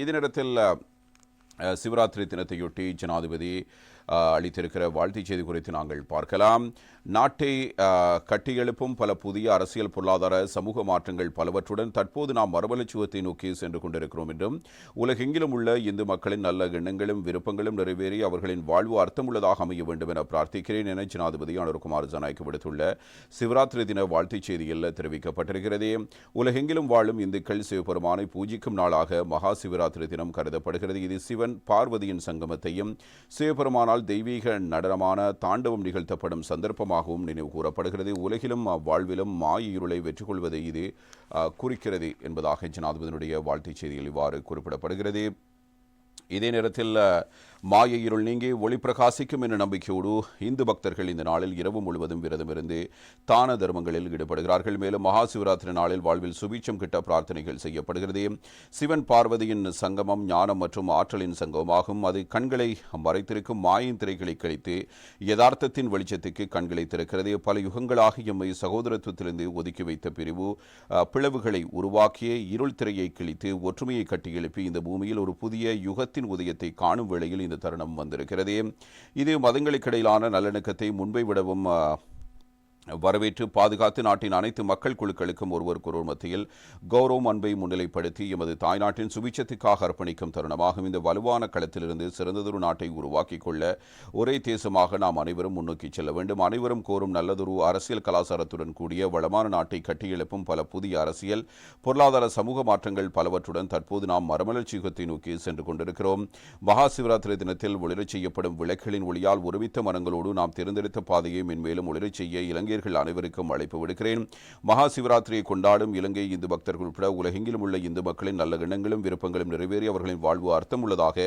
இதே நேரத்தில் அஹ், சிவராத்திரி தினத்தையொட்டி ஜனாதிபதி அளித்திருக்கிற வாழ்த்துச் செய்தி குறித்து நாங்கள் பார்க்கலாம். நாட்டை கட்டியெழுப்பும் பல புதிய அரசியல் பொருளாதார சமூக மாற்றங்கள் பலவற்றுடன் தற்போது நாம் மரபலட்சுவத்தை நோக்கி சென்று கொண்டிருக்கிறோம் என்றும் உலகெங்கிலும் உள்ள இந்து மக்களின் நல்ல எண்ணங்களும் விருப்பங்களும் நிறைவேறி அவர்களின் வாழ்வு அர்த்தமுள்ளதாக அமைய வேண்டும் என பிரார்த்திக்கிறேன் என ஜனாதிபதி அனுர்குமார் ஜனாய்க்கு விடுத்துள்ள சிவராத்திரி தின வாழ்த்துச் செய்தியில் தெரிவிக்கப்பட்டிருக்கிறது. உலகெங்கிலும் வாழும் இந்துக்கள் சிவபெருமானை பூஜிக்கும் நாளாக மகா சிவராத்திரி தினம் கருதப்படுகிறது. இது சிவன் பார்வதியின் சங்கமத்தையும் சிவபெருமானால் தெய்வீக நடனமான தாண்டவம் நிகழ்த்தப்படும் சந்தர்ப்பமாகவும் நினைவு கூறப்படுகிறது. உலகிலும் அவ்வாழ்விலும் மாயிருளை வெற்றி கொள்வதை இது குறிக்கிறது என்பதாக ஜனாதிபதியினுடைய வாழ்த்துச் செய்தியில் இவ்வாறு குறிப்பிடப்படுகிறது. இதே நேரத்தில் மாய இருள் நீங்கி ஒளி பிரகாசிக்கும் என்ற நம்பிக்கையோடு இந்து பக்தர்கள் இந்த நாளில் இரவு முழுவதும் விரதமிருந்து தான தர்மங்களில் ஈடுபடுகிறார்கள். மேலும் மகா சிவராத்திரி நாளில் வாழ்வில் சுபீட்சம் கிட்ட பிரார்த்தனைகள் செய்யப்படுகிறது. சிவன் பார்வதியின் சங்கமம் ஞானம் மற்றும் ஆற்றலின் சங்கமமாகும். அது கண்களை மறைத்திருக்கும் மாயின் திரைகளை கழித்து யதார்த்தத்தின் வெளிச்சத்துக்கு கண்களை திறக்கிறது. பல யுகங்களாக எம்மை சகோதரத்துவத்திலிருந்து ஒதுக்கி வைத்த பிரிவு பிளவுகளை உருவாக்கிய இருள் திரையை கிழித்து ஒற்றுமையை கட்டியெழுப்பி இந்த பூமியில் ஒரு புதிய யுகத்தின் உதயத்தை காணும் வேளையில் இந்த தருணம் வந்திருக்கிறது. இது மதங்களுக்கிடையிலான நல்லிணக்கத்தை முன்பை விடவும் வரவேற்று பாதுகாத்து நாட்டின் அனைத்து மக்கள் குழுக்களுக்கும் ஒருவருக்கொருவர் மத்தியில் கௌரவம் அன்பை முன்னிலைப்படுத்தி எமது தாய்நாட்டின் சுபிச்சத்துக்காக அர்ப்பணிக்கும் தருணமாகும். இந்த வலுவான களத்திலிருந்து சிறந்ததொரு நாட்டை உருவாக்கிக் கொள்ள ஒரே தேசமாக நாம் அனைவரும் முன்னோக்கி செல்ல வேண்டும். அனைவரும் கோரும் நல்லதொரு அரசியல் கலாச்சாரத்துடன் கூடிய வளமான நாட்டை கட்டியெழுப்பும் பல புதிய அரசியல் பொருளாதார சமூக மாற்றங்கள் பலவற்றுடன் தற்போது நாம் மரமலர்ச்சி யுகத்தை நோக்கி சென்று கொண்டிருக்கிறோம். மகா சிவராத்திரி தினத்தில் ஒளிரச் செய்யப்படும் விளக்குகளின் ஒளியால் ஒருமித்த மரங்களோடு நாம் தேர்ந்தெடுத்த பாதையை மென்மேலும் ஒளிரச் செய்ய இலங்கை இலங்கையர்கள் அனைவருக்கும் அழைப்பு விடுக்கிறேன். மகா சிவராத்திரியை கொண்டாடும் இலங்கை இந்து பக்தர்கள் உட்பட உலகெங்கிலும் உள்ள இந்து மக்களின் நல்ல எண்ணங்களும் விருப்பங்களும் நிறைவேறி அவர்களின் வாழ்வு அர்த்தமுள்ளதாக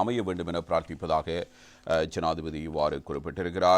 அமைய வேண்டும் என பிரார்த்திப்பதாக ஜனாதிபதி இவ்வாறு குறிப்பிட்டிருக்கிறார்.